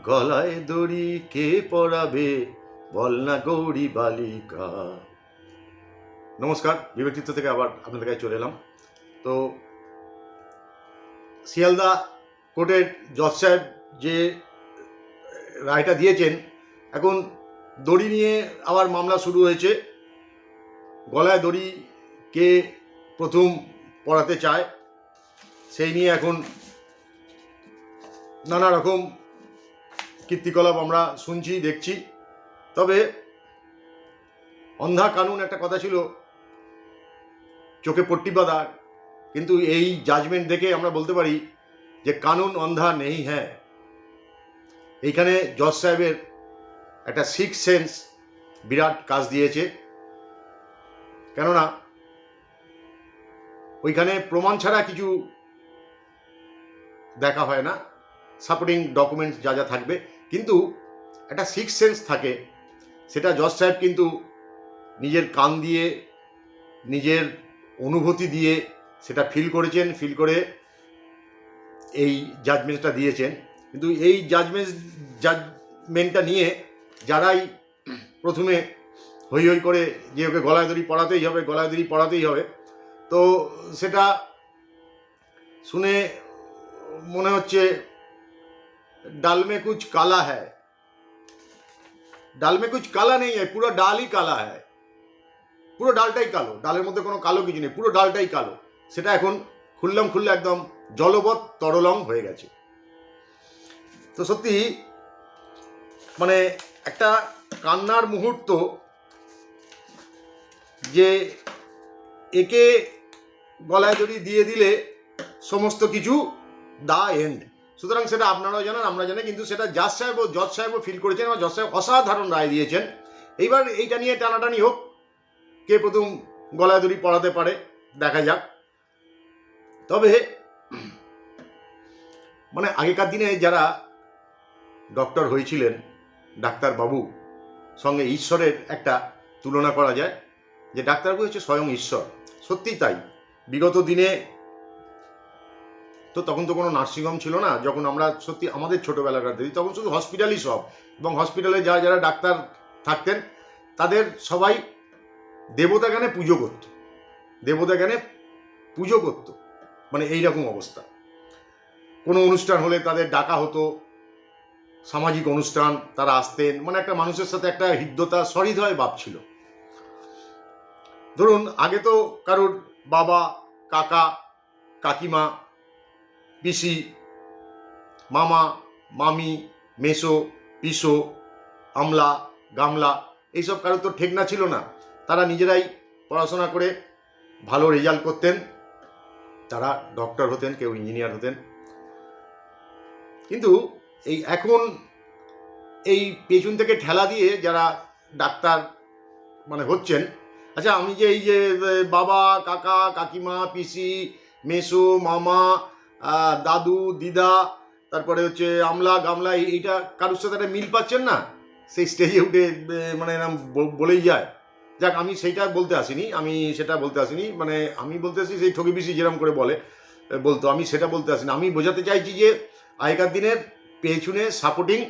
গলায় দড়ি কে পড়াবে বল না গৌরী বালিকা। নমস্কার বিবেকচিত্র থেকে আবার আপনাদের কাছে চলে এলাম। তো, শিয়ালদা কোর্টের জজ সাহেব যে রায়টা দিয়েছেন, এখন দড়ি নিয়ে আবার মামলা শুরু হয়েছে। গলায় দড়ি কে প্রথম পড়াতে চায়, সেই নিয়ে এখন নানা রকম কীর্তিকলাপ আমরা শুনছি, দেখছি। তবে অন্ধা কানুন একটা কথা ছিল, চোখে পট্টি বাঁধা, কিন্তু এই জাজমেন্ট দেখে আমরা বলতে পারি যে কানুন অন্ধা নেই হ্যাঁ। এইখানে জজ সাহেবের একটা সিক্স সেন্স বিরাট কাজ দিয়েছে। কেননা, ওইখানে প্রমাণ ছাড়া কিছু দেখা হয় না। সাপোর্টিং ডকুমেন্টস যা যা থাকবে। কিন্তু একটা সিক্স সেন্স থাকে। সেটা জজ সাহেব কিন্তু নিজের কান দিয়ে, নিজের অনুভূতি দিয়ে সেটা ফিল করেছেন ফিল করে এই জাজমেন্টটা দিয়েছেন। কিন্তু এই জাজমেন্ট জাজমেন্টটা নিয়ে যারাই প্রথমে হই হই করে যে ওকে গলায় দড়ি পড়াতেই হবে গলায় দড়ি পড়াতেই হবে, তো সেটা শুনে মনে হচ্ছে ডাল में कुछ काला है ডাল में कुछ काला नहीं है পুরো ডালই কালা है পুরো ডালটাই কালো ডালের মধ্যে কোনো কালো কিছু নেই পুরো ডালটাই কালো সেটা এখন খুললাম খুললে একদম জলবৎ তরলং হয়ে গেছে তো সত্যি মানে একটা কান্নার মুহূর্ত যে একে গলায় দড়ি দিয়ে দিলে সমস্ত কিছু দা এন্ড সুতরাং সেটা আপনারাও জানেন, আমরা জানি, কিন্তু সেটা জাজ সাহেব ও জজ সাহেবও ফিল করেছেন এবং জজ সাহেব অসাধারণ রায় দিয়েছেন। এইবার এইটা নিয়ে টানাটানি হোক, কে প্রথম গলায় দড়ি পড়াতে পারে, দেখা যাক। তবে মানে আগেকার দিনে যারা ডক্টর হয়েছিলেন ডাক্তারবাবু সঙ্গে ঈশ্বরের একটা তুলনা করা যায়, যে ডাক্তারবাবু হচ্ছে স্বয়ং ঈশ্বর। সত্যিই তাই। বিগত দিনে তো তখন তো কোনো নার্সিংহোম ছিল না, যখন আমরা সত্যি আমাদের ছোটোবেলাকার দিদি তখন শুধু হসপিটালই সব। এবং হসপিটালে যারা যারা ডাক্তার থাকতেন, তাদের সবাই দেবতা জ্ঞানে পুজো করত। দেবতা জ্ঞানে পুজো করত। মানে এই রকম অবস্থা। কোনো অনুষ্ঠান হলে তাদের ডাকা হতো, সামাজিক অনুষ্ঠান, তারা আসতেন। মানে একটা মানুষের সাথে একটা হৃদ্যতা, সহৃদয় ভাব ছিল। ধরুন, আগে তো কারোর বাবা, কাকা, কাকিমা পিসি, মামা, মামি, মেসো, পিসো, আমলা, গামলা, এইসব কারোর তো ঠেকনা ছিল না। তারা নিজেরাই পড়াশোনা করে ভালো রেজাল্ট করতেন। তারা ডক্টর হতেন, কেউ ইঞ্জিনিয়ার হতেন। কিন্তু এই এখন এই পেছন থেকে ঠেলা দিয়ে যারা ডাক্তার মানে হচ্ছেন আচ্ছা আমি যে এই যে বাবা, কাকা, কাকিমা, পিসি, মেসো, মামা দাদু, দিদা, তারপরে হচ্ছে আমলা, গামলা, এই- এইটা কারোর সাথে একটা মিল পাচ্ছেন না? সেই স্টেজে উঠে মানে এরম বলেই যায়। যাক, আমি সেইটা বলতে আসিনি, আমি সেটা বলতে আসিনি মানে আমি বলতে আসি সেই ঠকি পিসি যেরকম করে বলে বলতো, আমি সেটা বলতে আসিনি। আমি বোঝাতে চাইছি যে, আগেকার দিনের পেছনে সাপোর্টিং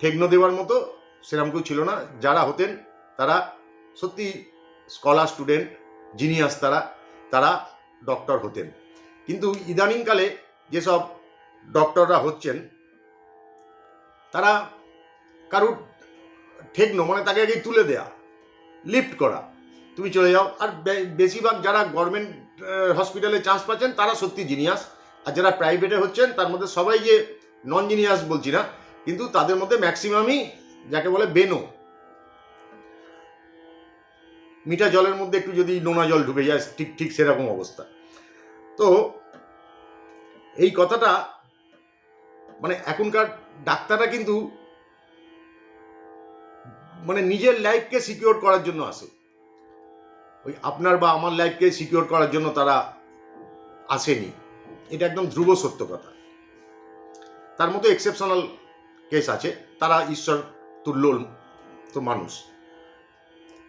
ঠেকনো দেওয়ার মতো সেরকম কেউ ছিল না। যারা হতেন, তারা সত্যি স্কলার স্টুডেন্ট জিনিয়াস তারা তারা ডক্টর হতেন। কিন্তু ইদানিংকালে যেসব ডক্টররা হচ্ছেন, তারা কারুর ঠেকনো মানে তাকে আগে তুলে দেয়া, লিফট করা, তুমি চলে যাও। আর বেশিরভাগ যারা গভর্নমেন্ট হসপিটালে চান্স পাচ্ছেন, তারা সত্যি জিনিয়াস। আর যারা প্রাইভেটে হচ্ছেন, তার মধ্যে সবাই যে নন জিনিয়াস বলছি না, কিন্তু তাদের মধ্যে ম্যাক্সিমামই যাকে বলে বেনো। মিঠা জলের মধ্যে একটু যদি নোনা জল ঢুকে যায়, ঠিক ঠিক সেরকম অবস্থা। তো এই কথাটা মানে এখনকার ডাক্তাররা কিন্তু মানে নিজের লাইফকে সিকিওর করার জন্য আসে। ওই আপনার বা আমার লাইফকে সিকিওর করার জন্য তারা আসেনি। এটা একদম ধ্রুব সত্য কথা। তার মতো এক্সেপশনাল কেস আছে। তারা ঈশ্বর তুল্য তো মানুষ।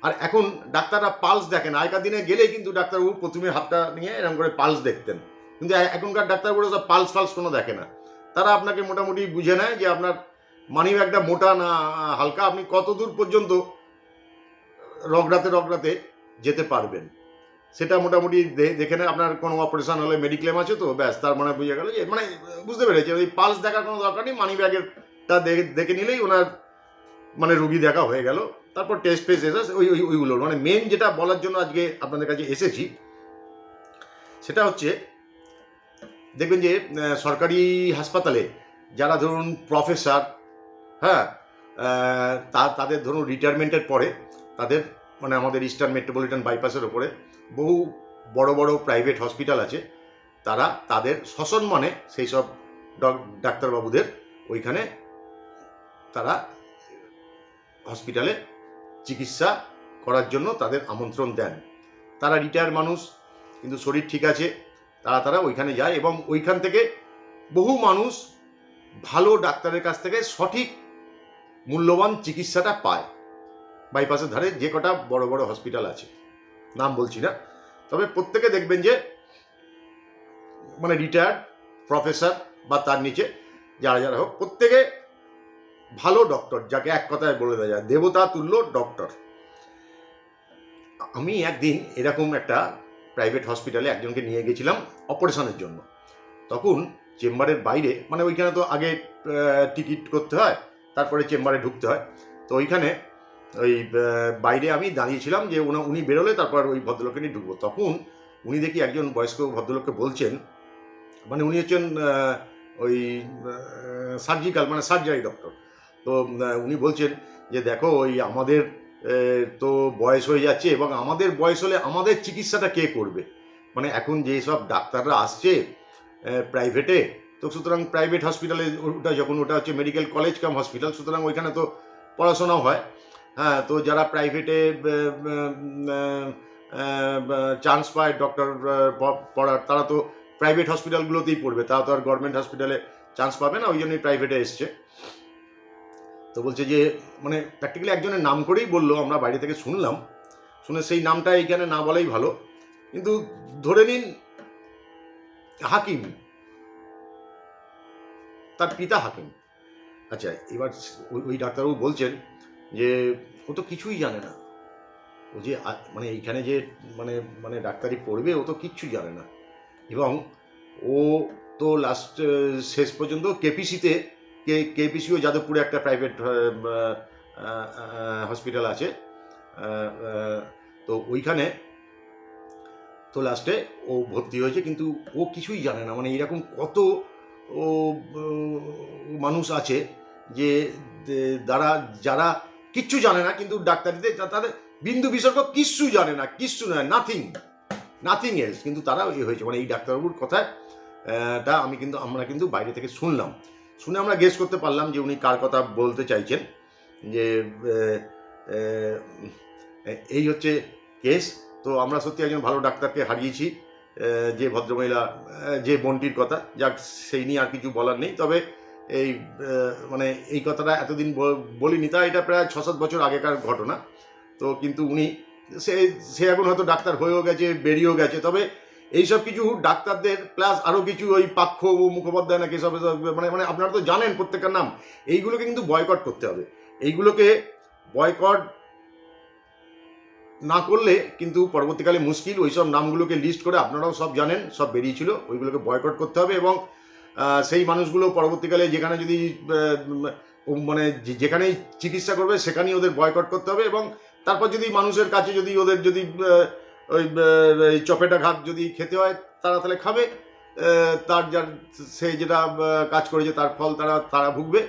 আর এখন ডাক্তাররা পালস দেখেন। আগেকার দিনে গেলেই কিন্তু ডাক্তারবাবু প্রথমে হাতটা নিয়ে এরকম করে পালস দেখতেন। কিন্তু এখনকার ডাক্তারবাবু সব পালস ফালস কোনো দেখে না। তারা আপনাকে মোটামুটি বুঝে নেয় যে আপনার মানি ব্যাগটা মোটা না, হালকা, আপনি কত দূর পর্যন্ত রগড়াতে রগড়াতে যেতে পারবেন। সেটা মোটামুটি দেখে নেয়। আপনার কোনো অপারেশন হলে মেডিক্লেম আছে তো, ব্যাস, তার মানে বুঝে গেল যে মানে বুঝতে পেরেছি। ওই পালস দেখার কোনো দরকার নেই মানি ব্যাগেরটা দেখে নিলেই ওনার মানে রুগী দেখা হয়ে গেল। তারপর টেস্ট ফেস্ট এসে ওই ওই, ওইগুলো। মানে মেন যেটা বলার জন্য আজকে আপনাদের কাছে এসেছি, সেটা হচ্ছে, দেখবেন যে সরকারি হাসপাতালে যারা ধরুন প্রফেসর হ্যাঁ তা, তাদের ধরুন রিটায়ারমেন্টের পরে তাদের মানে আমাদের ইস্টার্ন মেট্রোপলিটন বাইপাসের ওপরে বহু বড় বড় প্রাইভেট হসপিটাল আছে, তারা তাদের সসম্মানে সেই সব ডক- ডাক্তারবাবুদের ওইখানে তারা হসপিটালে চিকিৎসা করার জন্য তাদের আমন্ত্রণ দেন। তারা রিটায়ার মানুষ, কিন্তু শরীর ঠিক আছে। তারা তারা ওইখানে যায় এবং ওইখান থেকে বহু মানুষ ভালো ডাক্তারের কাছ থেকে সঠিক মূল্যবান চিকিৎসাটা পায়। বাইপাসের ধারে যে কটা বড় বড় হসপিটাল আছে। নাম বলছি না। তবে প্রত্যেকে দেখবেন যে মানে রিটায়ার্ড প্রফেসর বা তার নিচে যারা যারা হোক, প্রত্যেকে ভালো ডক্টর যাকে এক কথায় বলে দেওয়া যায় দেবতা তুল্য ডক্টর আমি একদিন এরকম একটা প্রাইভেট হসপিটালে একজনকে নিয়ে গেছিলাম অপারেশনের জন্য। তখন চেম্বারের বাইরে মানে ওইখানে তো আগে টিকিট করতে হয়, তারপরে চেম্বারে ঢুকতে হয়। তো ওইখানে ওই বাইরে আমি দাঁড়িয়েছিলাম যে উনি- উনি বেরোলে তারপর ওই ভদ্রলোককে নিয়ে ঢুকবো। তখন উনি দেখি একজন বয়স্ক ভদ্রলোককে বলছেন মানে উনি হচ্ছেন ওই সার্জিক্যাল মানে সার্জারি ডক্টর তো উনি বলছেন যে, দেখো, ওই আমাদের তো বয়স হয়ে যাচ্ছে এবং আমাদের বয়স হলে আমাদের চিকিৎসাটা কে করবে? মানে এখন যে সব ডাক্তাররা আসছে প্রাইভেটে তো সুতরাং প্রাইভেট হসপিটালে ওটা যখন ওটা হচ্ছে মেডিকেল কলেজ কাম হসপিটাল সুতরাং ওইখানে তো পড়াশোনাও হয়। হ্যাঁ তো যারা প্রাইভেটে চান্স পায় ডক্টর পড়ার, তারা তো প্রাইভেট হসপিটালগুলোতেই পড়বে। তারা তো আর গভর্নমেন্ট হসপিটালে চান্স পাবে না, ওই জন্যই প্রাইভেটে এসছে। তো বলছে যে মানে প্র্যাকটিক্যালি একজনের নাম করেই বলল, আমরা বাইরে থেকে শুনলাম। শুনে সেই নামটা এইখানে না বলাই ভালো। কিন্তু ধরে নিন, হাকিম, তার পিতা হাকিম। আচ্ছা এবার ওই ডাক্তারবাবু বলছেন যে, ও তো কিছুই জানে না। ও যে মানে এইখানে যে মানে মানে ডাক্তারি পড়বে, ও তো কিচ্ছু জানে না। এবং ও তো লাস্ট শেষ পর্যন্ত কেপিসিতে কে কেপিসিও যাদবপুরে একটা প্রাইভেট হসপিটাল আছে। তো ওইখানে তো লাস্টে ও ভর্তি হয়েছে কিন্তু ও কিছুই জানে না। মানে এরকম কত ও মানুষ আছে যে যে- যারা কিচ্ছু জানে না কিন্তু ডাক্তারিতে তাদের বিন্দু বিসর্গ কিচ্ছু জানে না কিচ্ছু নয় নাথিং নাথিং এলস কিন্তু তারা এ হয়েছে। মানে এই ডাক্তারবাবুর কথায় আহ, টা আমি কিন্তু আমরা কিন্তু বাইরে থেকে শুনলাম। শুনে আমরা গেস করতে পারলাম যে উনি কার কথা বলতে চাইছেন। যে এই হচ্ছে কেস তো আমরা সত্যি একজন ভালো ডাক্তারকে হারিয়েছি যে ভদ্রমহিলা যে বোনটির কথা। যাক, সেই নিয়ে আর কিছু বলার নেই। তবে এই মানে এই কথাটা এতদিন বলিনি। তা এটা প্রায় ছ সাত বছর আগেকার ঘটনা। তো কিন্তু উনি, সে সে এখন হয়তো ডাক্তার হয়েও গেছে, বেরিয়েও গেছে। তবে এইসব কিছু ডাক্তারদের প্লাস আরও কিছু ওই পাক্ষ ও মুখোপাধ্যায় নাকি সব মানে মানে আপনারা তো জানেন প্রত্যেকটার নাম। এইগুলোকে কিন্তু বয়কট করতে হবে। এইগুলোকে বয়কট না করলে কিন্তু পরবর্তীকালে মুশকিল। ওই সব নামগুলোকে লিস্ট করে আপনারাও সব জানেন, সব বেরিয়েছিল। ওইগুলোকে বয়কট করতে হবে এবং সেই মানুষগুলো পরবর্তীকালে যেখানে যদি মানে যেখানেই চিকিৎসা করবে সেখানেই ওদের বয়কট করতে হবে এবং তারপর যদি মানুষের কাছে যদি ওদের যদি ওই চপেটা ঘাত যদি খেতে হয়, তারা তাহলে খাবে। তার যার, সে যেটা কাজ করেছে, তার ফল তারা তারা ভুগবে।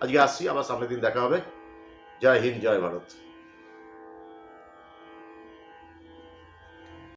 আজকে আসছি, আবার সামনের দিন দেখা হবে। জয় হিন্দ, জয় ভারত।